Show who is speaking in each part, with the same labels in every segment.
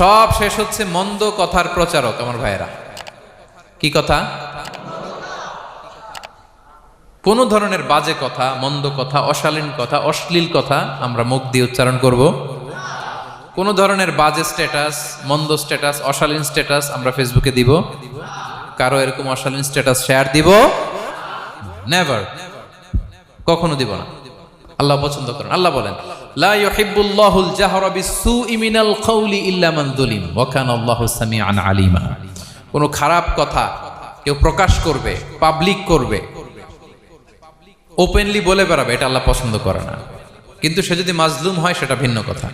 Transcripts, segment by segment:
Speaker 1: সব শেষ হচ্ছে মন্দ কথার প্রচারক আমার ভাইয়েরা। কি কথা? কোন ধরনের বাজে কথা, মন্দ কথা, অশালীন কথা, অশ্লীল কথা আমরা মুখ দিয়ে উচ্চারণ করব? কোন ধরনের বাজে স্ট্যাটাস মন্দ স্ট্যাটাস অশালীন স্ট্যাটাস আমরা ফেসবুকে দিব? কারও এরকম অশালীন স্ট্যাটাস শেয়ার দিব? নেভার কখনো দিব না। আল্লাহ পছন্দ করেন। আল্লাহ বলেন লা ইউহিব্বুল্লাহুল জাহরা বিসসুই মিনাল কওলি ইল্লা মান যুলিম ওয়া আলিমা। কোনো খারাপ কথা কেউ প্রকাশ করবে, পাবলিক করবে, ওপেনলি বলে বেড়াবে, এটা আল্লাহ পছন্দ করে না। কিন্তু সে যদি মাজলুম হয়, সেটা ভিন্ন কথা।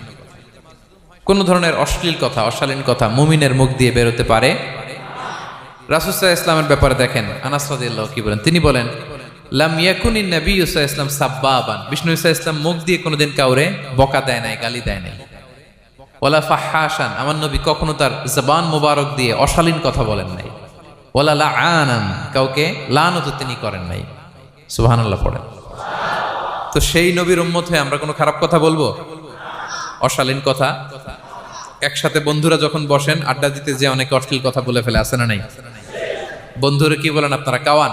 Speaker 1: কোন ধরনের অশ্লীল কথা, অশালীন কথা মুমিনের মুখ দিয়ে বেরোতে পারে? রাসুসাহ ইসলামের ব্যাপারে দেখেন, আনাস কি বলেন? তিনি বলেন লাম ইয়াকুনি নবী ইউসা ইসলাম সাব্বাবান। বিষ্ণু ইসা ইসলাম মুখ দিয়ে কোনোদিন কাউরে বকা দেয় নাই, গালি দেয় নাই। ওলা ফাহাসান আমার নবী কখনো তার জবান মোবারক দিয়ে অশালীন কথা বলেন নাই। ওলা লা আনান কাউকে লানও তিনি করেন নাই। সুবহানাল্লাহ পড়েন। তো সেই নবীর উম্মত হয়ে আমরা কোনো খারাপ কথা বলব? অশালীন কথা। একসাথে বন্ধুরা যখন বসেন, আড্ডা দিতে যে অনেক অশ্লীল কথা বলে ফেলে আসে না নাই? বন্ধুরা কি বলেন, আপনারা কাওয়ান?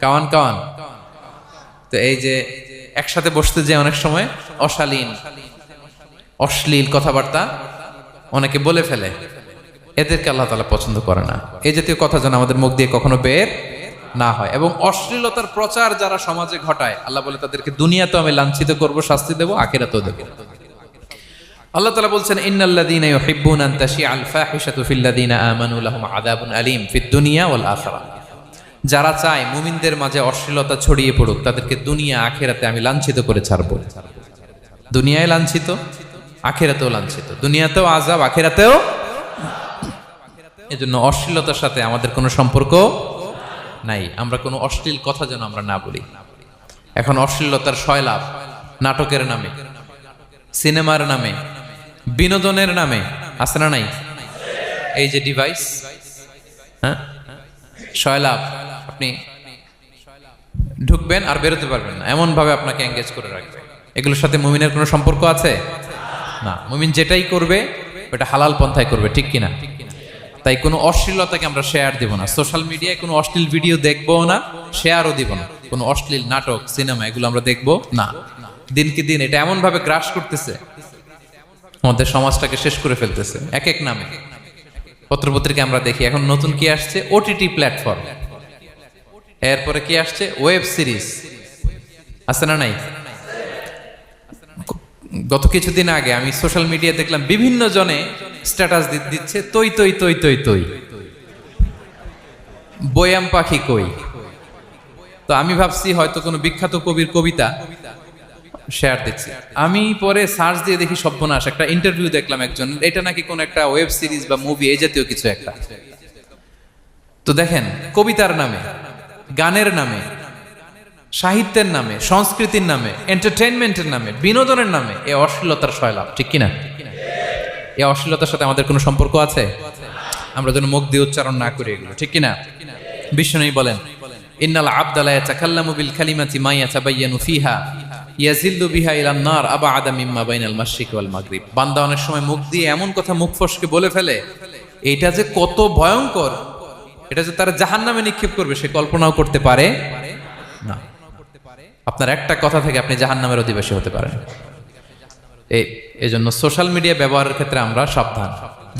Speaker 1: কাওয়ান কাওয়ান তো এই যে একসাথে বসতে যে অনেক সময় অশালীন, অশ্লীল কথাবার্তা অনেকে বলে ফেলে। এদেরকে আল্লাহ তালা পছন্দ করে না। এই জাতীয় কথা যেন আমাদের মুখ দিয়ে কখনো বের না হয়। এবং অশ্লীলতার প্রচার যারা সমাজে ঘটায়, আল্লাহ বলে তাদেরকে দুনিয়াতেও আমি লাঞ্ছিত করব, শাস্তি দেবো, আখিরাতেও দেবো। আল্লাহ তালা বলছেন ইন্নাল্লাযীনা ইউহিব্বুনা আন তাশিআ আল ফাহিশাতু ফিল্লাযীনা আমানু লাহুম আযাবুন আলীম ফিদ দুনিয়া ওয়াল আখিরাহ যারা চায় মুমিনদের মাঝে অশ্লীলতা ছড়িয়ে পড়ুক, তাদেরকে দুনিয়া আখেরাতে আমি লাঞ্ছিত করে ছাড়বো। দুনিয়ায় লাঞ্ছিত, আখেরাতেও লাঞ্ছিত। দুনিয়াতেও আজাব আখেরাতেও? এজন্য অশ্লীলতার সাথে আমাদের কোনো সম্পর্ক নাই। আমরা কোনো অশ্লীল কথা যেন আমরা না বলি। এখন অশ্লীলতার শয়লাভ নাটকের নামে, সিনেমার নামে, বিনোদনের নামে, আছে না নাই? এই যে ডিভাইস হ্যাঁ? শয়লাভ আপনি ঢুকবেন আর বেরোতে পারবেন না। এমন ভাবে আপনাকে এঙ্গেজ করে রাখবে। এগুলোর সাথে মুমিনের কোনো সম্পর্ক আছে? না। মুমিন যেটাই করবে, ওটা হালাল পন্থায় করবে, ঠিক কিনা? তাই কোনো অশ্লীলতাকে আমরা শেয়ার দিব না। সোশ্যাল মিডিয়ায় কোনো অশ্লীল ভিডিও দেখব না শেয়ারও দিব না। কোনো অশ্লীল নাটক সিনেমা এগুলো আমরা দেখব না। দিনকে দিন এটা এমন ভাবে গ্রাস করতেছে, আমাদের সমাজটাকে শেষ করে ফেলতেছে, এক এক নামে। পত্রপত্রিকা আমরা দেখি। এখন নতুন কি আসছে? ওটিটি প্ল্যাটফর্ম এরপরে কি আসছে? ওয়েব সিরিজ আছে না নাই? গত কিছুদিন আগে আমি সোশ্যাল মিডিয়া দেখলাম বিভিন্ন জনে স্ট্যাটাস দিচ্ছে, তৈ তৈ তৈ তৈ তৈ। বয়াম পাখি কই? তো আমি ভাবছি হয়তো কোনো বিখ্যাত কবির কবিতা শেয়ার দিচ্ছি। আমি পরে সার্চ দিয়ে দেখি সর্বনাশ। একটা ইন্টারভিউ দেখলাম একজন। এটা নাকি কোন একটা ওয়েব সিরিজ বা মুভি এই জাতীয় কিছু একটা। তো দেখেন, কবিতার নামে, গানের নামে, সাহিত্যের নামে, সংস্কৃতির নামে এন্টারটেনমেন্টের নামে, বিনোদনের নামে, এ অশ্লীলতার শয়লাভ ঠিক কিনা? এ অশ্লীলতার সাথে আমাদের কোনো সম্পর্ক আছে? আমরা যেন মুখ দিয়ে উচ্চারণ না করি এগুলো, ঠিক কিনা? বিষ্ণুই বলেন, ইন্নাল আবদালা ইয়াতাকাল্লামু বিল কালিমাতি মা ইয়াতাবায়ানু ফিহা। ইয়াজিল্লু বিহা ইলান নার আবা আদা মিম্মা বাইনাল মাশরিক ওয়াল মাগরিব। বান্দা অনেক সময় মুখ দিয়ে এমন কথা মুখ ফসকে বলে ফেলে এটা যে কত ভয়ঙ্কর! এটা যে তারা জাহান্নামে নিক্ষেপ করবে, সে কল্পনাও করতে পারে না। আপনার একটা কথা থেকে আপনি জাহান্নামের অধিবাসী হতে পারেন। এই জন্য সোশ্যাল মিডিয়া ব্যবহারের ক্ষেত্রে আমরা সাবধান।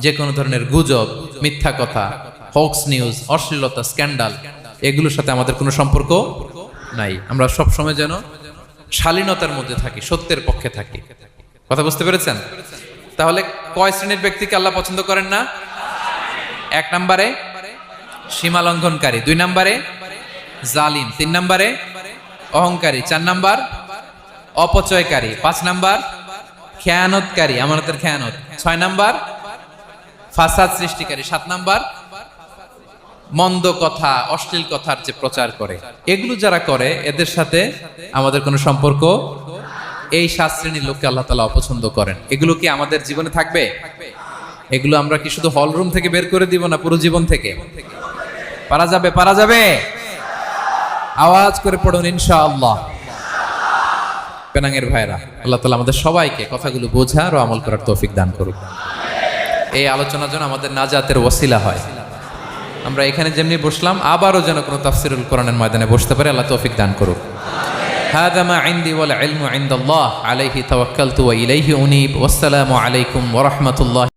Speaker 1: যে কোনো ধরনের গুজব, মিথ্যা কথা হক্স নিউজ অশ্লীলতা স্ক্যান্ডাল এগুলোর সাথে আমাদের কোনো সম্পর্ক নাই। আমরা সব সময় যেন শালীনতার মধ্যে থাকি, সত্যের পক্ষে থাকি। কথা বুঝতে পেরেছেন? তাহলে কয় শ্রেণির ব্যক্তিকে আল্লাহ পছন্দ করেন না? এক নম্বরে সীমা লঙ্ঘনকারী দুই নম্বরে জালিম, তিন নম্বরে অহংকারী, চার নাম্বার অপচয়কারী, পাঁচ নাম্বার খেয়ানতকারী, আমানতের খেয়ানত, ছয় নাম্বার ফাসাদ সৃষ্টিকারী, সাত নাম্বার মন্দ কথা, অশ্লীল কথার যে প্রচার করে। এগুলো যারা করে, এদের সাথে আমাদের কোনো সম্পর্ক এই সাত শ্রেণির লোককে আল্লাহ তালা অপছন্দ করেন। এগুলো কি আমাদের জীবনে থাকবে? এগুলো আমরা কি শুধু হল রুম থেকে বের করে দিব না পুরো জীবন থেকে? পারা যাবে পারা যাবে? আওয়াজ করে পড়ুন ইনশাআল্লাহ। পেনাঙ্গের ভাইরা আল্লাহ তালা আমাদের সবাইকে কথাগুলো বোঝার ও আমল করার তৌফিক দান করুক। এই আলোচনা যেন আমাদের নাজাতের ওসিলা হয়। আমরা এখানে যেমনি বসলাম আবারও যেন কোনো তাফসিরুল কোরআনের ময়দানে বসতে পারে আল্লাহ তৌফিক দান করুক هذا ما عندي والعلم عند الله عليه توكلت وإليه أنيب والسلام عليكم ورحمة الله